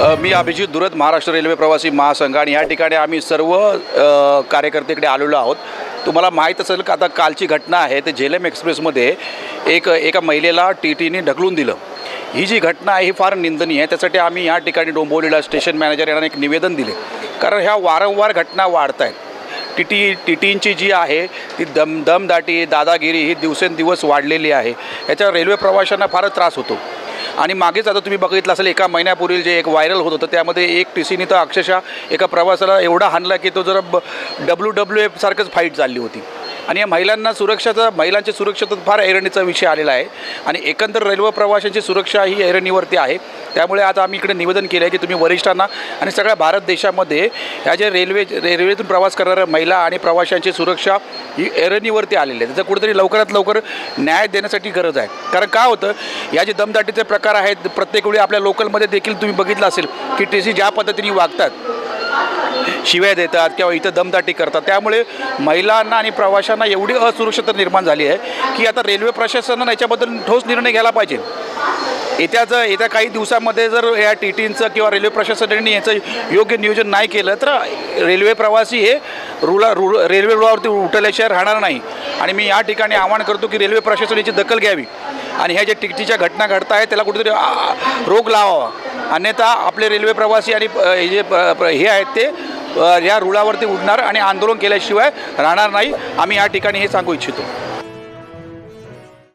मी Abhijit Durat Maharashtra railway प्रवासी महासंघ आणि या ठिकाणी आम्ही सर्व कार्यकर्तेकडे आलेलो आहोत. तुम्हाला माहीत असेल का आता कालची घटना आहे ते झेलम एक्सप्रेसमध्ये एक एका महिलेला टी टीने ढकलून दिलं. ही जी घटना आहे ही फार निंदनीय आहे. त्यासाठी आम्ही या ठिकाणी डोंबवलीला स्टेशन मॅनेजर यांना एक निवेदन दिले. कारण ह्या वारंवार घटना वाढत आहेत टी टी टी टींची जी आहे ती दम दमदाटी दादागिरी ही दिवसेंदिवस वाढलेली आहे. याच्या रेल्वे प्रवाशांना फारच त्रास होतो. आणि मागेच आता तुम्ही बघितलं असेल एका महिन्यापूर्वी जे एक व्हायरल होत होतं त्यामध्ये एक टी सीने तर अक्षरशः एका प्रवासाला एवढा हाणला की तो जरा डब्ल्यू डब्ल्यू एफ सारखंच फाईट चालली होती. आणि या महिलांना सुरक्षाचा महिलांची सुरक्षा तर फार ऐरणीचा विषय आलेला आहे. आणि एकंदर रेल्वे प्रवाशांची सुरक्षा ही ऐरणीवरती आहे. त्यामुळे आता आम्ही इकडे निवेदन केलं आहे की तुम्ही वरिष्ठांना आणि सगळ्या भारत देशामध्ये ह्या जे रेल्वे रेल्वेतून प्रवास करणाऱ्या महिला आणि प्रवाशांची सुरक्षा ही ऐरणीवरती आलेली आहे. त्याचा कुठेतरी लवकरात लवकर न्याय देण्यासाठी गरज आहे. कारण का होतं? या जे दमदाटीचे प्रकार आहेत प्रत्येक वेळी आपल्या लोकलमध्ये देखील तुम्ही बघितलं असेल की टी सी ज्या पद्धतीने वागतात शिव्या देतात किंवा इथं दमदाटी करतात. त्यामुळे महिलांना आणि प्रवाशांना एवढी असुरक्षितता निर्माण झाली आहे की आता रेल्वे प्रशासनानं याच्याबद्दल ठोस निर्णय घ्यायला पाहिजे. येत्याच येत्या काही दिवसामध्ये जर या टी टींचं किंवा रेल्वे प्रशासनाने याचं योग्य नियोजन नाही केलं तर रेल्वे प्रवासी हे रुला रु रेल्वे रुळावरती उठल्याशिवाय राहणार नाही. आणि मी या ठिकाणी आवाहन करतो की रेल्वे प्रशासनाची दखल घ्यावी. आणि ह्या ज्या टिकटीच्या घटना घडत आहेत त्याला कुठेतरी रोग लावावा. अन्यथा आपले रेल्वे प्रवासी आणि हे जे प- हे आहेत ते या रुळावरती उडणार आणि आंदोलन केल्याशिवाय राहणार नाही. आम्ही या ठिकाणी हे सांगू इच्छितो.